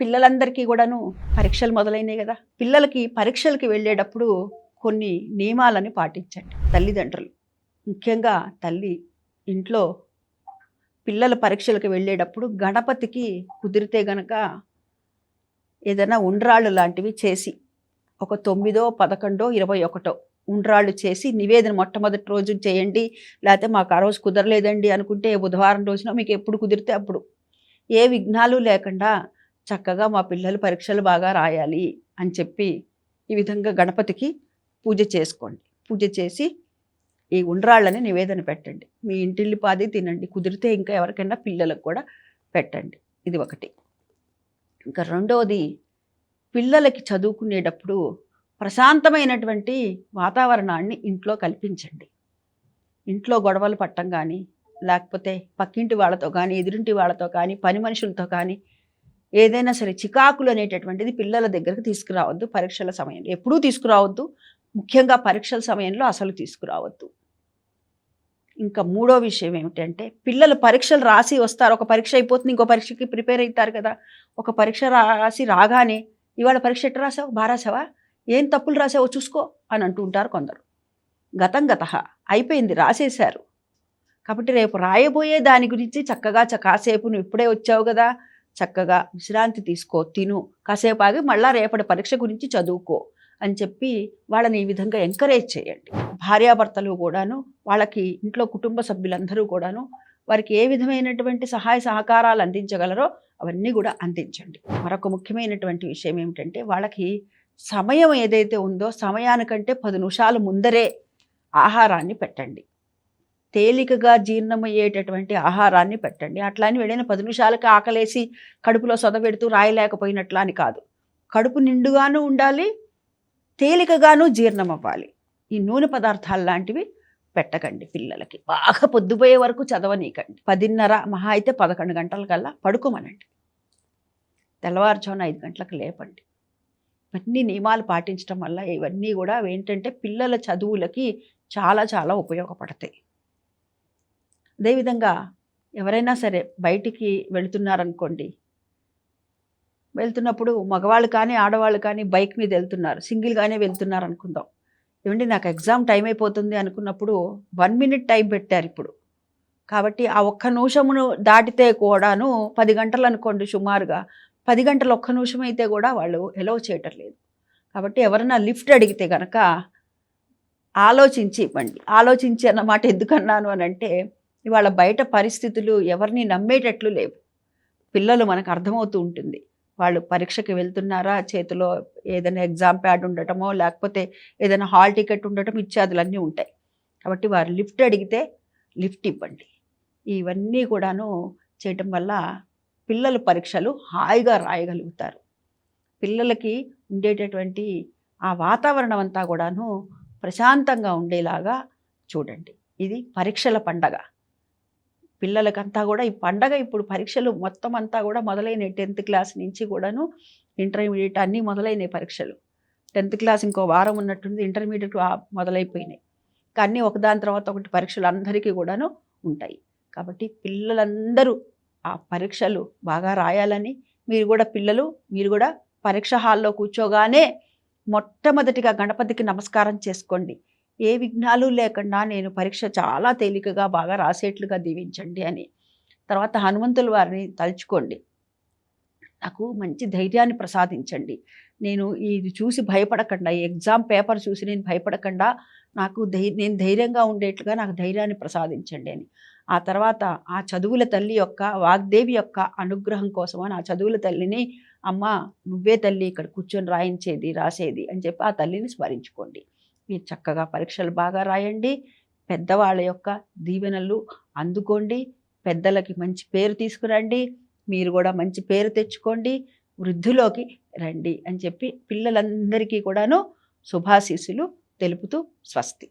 పిల్లలందరికీ కూడాను పరీక్షలు మొదలైనవి కదా. పిల్లలకి పరీక్షలకి వెళ్ళేటప్పుడు కొన్ని నియమాలని పాటించండి. తల్లిదండ్రులు. ముఖ్యంగా తల్లి ఇంట్లో పిల్లల పరీక్షలకు వెళ్ళేటప్పుడు గణపతికి కుదిరితే గనక ఏదైనా ఉండ్రాళ్ళు లాంటివి చేసి ఒక తొమ్మిదో పదకొండో ఇరవై ఒకటో ఉండ్రాళ్ళు చేసి నివేదన మొట్టమొదటి రోజు చేయండి. లేకపోతే మాకు ఆ రోజు కుదరలేదండి అనుకుంటే బుధవారం రోజున మీకు ఎప్పుడు కుదిరితే అప్పుడు. ఏ విఘ్నాలు లేకుండా చక్కగా మా పిల్లలు పరీక్షలు బాగా రాయాలి అని చెప్పి ఈ విధంగా గణపతికి పూజ చేసుకోండి. పూజ చేసి ఈ ఉండ్రాళ్ళని నివేదన పెట్టండి. మీ ఇంటిల్లి పాది తినండి. కుదిరితే ఇంకా ఎవరికైనా పిల్లలకు కూడా పెట్టండి. ఇది ఒకటి. ఇంకా రెండవది పిల్లలకి చదువుకునేటప్పుడు ప్రశాంతమైనటువంటి వాతావరణాన్ని ఇంట్లో కల్పించండి. ఇంట్లో గొడవలు పట్టం కానీ లేకపోతే పక్కింటి వాళ్ళతో కానీ ఎదురింటి వాళ్ళతో కానీ పని మనుషులతో కానీ ఏదైనా సరే చికాకులు అనేటటువంటిది పిల్లల దగ్గరకు తీసుకురావద్దు పరీక్షల సమయంలో. ఎప్పుడూ తీసుకురావద్దు. ముఖ్యంగా పరీక్షల సమయంలో అసలు తీసుకురావద్దు. ఇంకా మూడో విషయం ఏమిటంటే పిల్లలు పరీక్షలు రాసి వస్తారు. ఒక పరీక్ష అయిపోతుంది ఇంకో పరీక్షకి ప్రిపేర్ అవుతారు కదా. ఒక పరీక్ష రాసి రాగానే ఇవాళ పరీక్ష ఎట్ట రాసావు? బాగా రాసావా? ఏం తప్పులు రాసావో చూసుకో అని అంటూ ఉంటారు కొందరు. గతం గత. అయిపోయింది రాసేశారు. కాబట్టి రేపు రాయబోయే దాని గురించి చక్కగా చ- కాసేపు నువ్వు ఇప్పుడే వచ్చావు కదా. చక్కగా విశ్రాంతి తీసుకో తిను. కాసేపు ఆగి మళ్ళా రేపటి పరీక్ష గురించి చదువుకో అని చెప్పి వాళ్ళని ఈ విధంగా ఎంకరేజ్ చేయండి. భార్యాభర్తలు కూడాను వాళ్ళకి ఇంట్లో కుటుంబ సభ్యులందరూ కూడాను వారికి ఏ విధమైనటువంటి సహాయ సహకారాలు అందించగలరో అవన్నీ కూడా అందించండి. మరొక ముఖ్యమైనటువంటి విషయం ఏమిటంటే వాళ్ళకి సమయం ఏదైతే ఉందో సమయానికంటే పది నిమిషాలు ముందరే ఆహారాన్ని పెట్టండి. తేలికగా జీర్ణమయ్యేటటువంటి ఆహారాన్ని పెట్టండి. అట్లా అని వెళ్ళిన పది నిమిషాలకి ఆకలేసి కడుపులో సొదబెడుతూ రాయలేకపోయినట్లా అని కాదు. కడుపు నిండుగాను ఉండాలి తేలికగాను జీర్ణం అవ్వాలి ఈ నూనె పదార్థాలు లాంటివి పెట్టకండి పిల్లలకి. బాగా పొద్దుపోయే వరకు చదవనీకండి పదిన్నర మహా అయితే పదకొండు గంటల కల్లా పడుకోమనండి. తెల్లవారుజామున ఐదు గంటలకు లేపండి. ఇవన్నీ నియమాలు పాటించడం వల్ల ఇవన్నీ కూడా ఏంటంటే పిల్లల చదువులకి చాలా చాలా ఉపయోగపడతాయి. అదేవిధంగా ఎవరైనా సరే బయటికి వెళుతున్నారనుకోండి వెళ్తున్నప్పుడు మగవాళ్ళు కానీ ఆడవాళ్ళు కానీ బైక్ మీద వెళ్తున్నారు సింగిల్గానే వెళ్తున్నారు అనుకుందాం ఏమండి నాకు ఎగ్జామ్ టైం అయిపోతుంది అనుకున్నప్పుడు వన్ మినిట్ టైం పెట్టారు ఇప్పుడు. కాబట్టి ఆ ఒక్క నిమిషమును దాటితే కూడాను పది గంటలు అనుకోండి సుమారుగా పది గంటలు ఒక్క నిమిషం అయితే కూడా వాళ్ళు ఎలో చేయటం లేదు. కాబట్టి ఎవరైనా లిఫ్ట్ అడిగితే కనుక ఆలోచించి ఇవ్వండి. ఆలోచించి అన్నమాట ఎందుకన్నాను అని అంటే ఇవాళ బయట పరిస్థితులు ఎవరిని నమ్మేటట్లు లేవు. పిల్లలు మనకు అర్థమవుతూ ఉంటుంది. వాళ్ళు పరీక్షకి వెళ్తున్నారా? చేతిలో ఏదైనా ఎగ్జామ్ ప్యాడ్ ఉండటమో లేకపోతే ఏదైనా హాల్ టికెట్ ఉండటం ఇత్యాదులన్నీ ఉంటాయి. కాబట్టి వారు లిఫ్ట్ అడిగితే లిఫ్ట్ ఇవ్వండి. ఇవన్నీ కూడాను చేయటం వల్ల పిల్లల పరీక్షలు హాయిగా రాయగలుగుతారు. పిల్లలకి ఉండేటటువంటి ఆ వాతావరణం అంతా కూడాను ప్రశాంతంగా ఉండేలాగా చూడండి. ఇది పరీక్షల పండగ. పిల్లలకంతా కూడా ఈ పండగ ఇప్పుడు పరీక్షలు మొత్తం అంతా కూడా మొదలైనవి టెన్త్ క్లాస్ నుంచి కూడాను ఇంటర్మీడియట్ అన్నీ మొదలైనవి పరీక్షలు. టెన్త్ క్లాస్ ఇంకో వారం ఉన్నట్టుంది ఇంటర్మీడియట్ మొదలైపోయినాయి. కానీ ఒకదాని తర్వాత ఒకటి పరీక్షలు అందరికీ కూడాను ఉంటాయి. కాబట్టి పిల్లలందరూ ఆ పరీక్షలు బాగా రాయాలని మీరు కూడా పిల్లలు మీరు కూడా పరీక్ష హాల్లో కూర్చోగానే మొట్టమొదటిగా గణపతికి నమస్కారం చేసుకోండి. ఏ విఘ్నాలు లేకుండా నేను పరీక్ష చాలా తేలికగా బాగా రాసేట్లుగా దీవించండి అని. తర్వాత హనుమంతుల వారిని తలుచుకోండి. నాకు మంచి ధైర్యాన్ని ప్రసాదించండి. నేను ఇది చూసి భయపడకుండా ఈ ఎగ్జామ్ పేపర్ చూసి నేను భయపడకుండా నాకు ధై నేను ధైర్యంగా ఉండేట్లుగా నాకు ధైర్యాన్ని ప్రసాదించండి అని. ఆ తర్వాత ఆ చదువుల తల్లి యొక్క వాగ్దేవి యొక్క అనుగ్రహం కోసమని ఆ చదువుల తల్లిని అమ్మ నువ్వే తల్లి ఇక్కడ కూర్చొని రాయించేది రాసేది అని చెప్పి ఆ తల్లిని స్మరించుకోండి. మీరు చక్కగా పరీక్షలు బాగా రాయండి. పెద్దవాళ్ళ యొక్క దీవెనలు అందుకోండి. పెద్దలకి మంచి పేరు తీసుకురండి. మీరు కూడా మంచి పేరు తెచ్చుకోండి. వృద్ధిలోకి రండి అని చెప్పి పిల్లలందరికీ కూడాను శుభాశీస్సులు తెలుపుతూ స్వస్తి.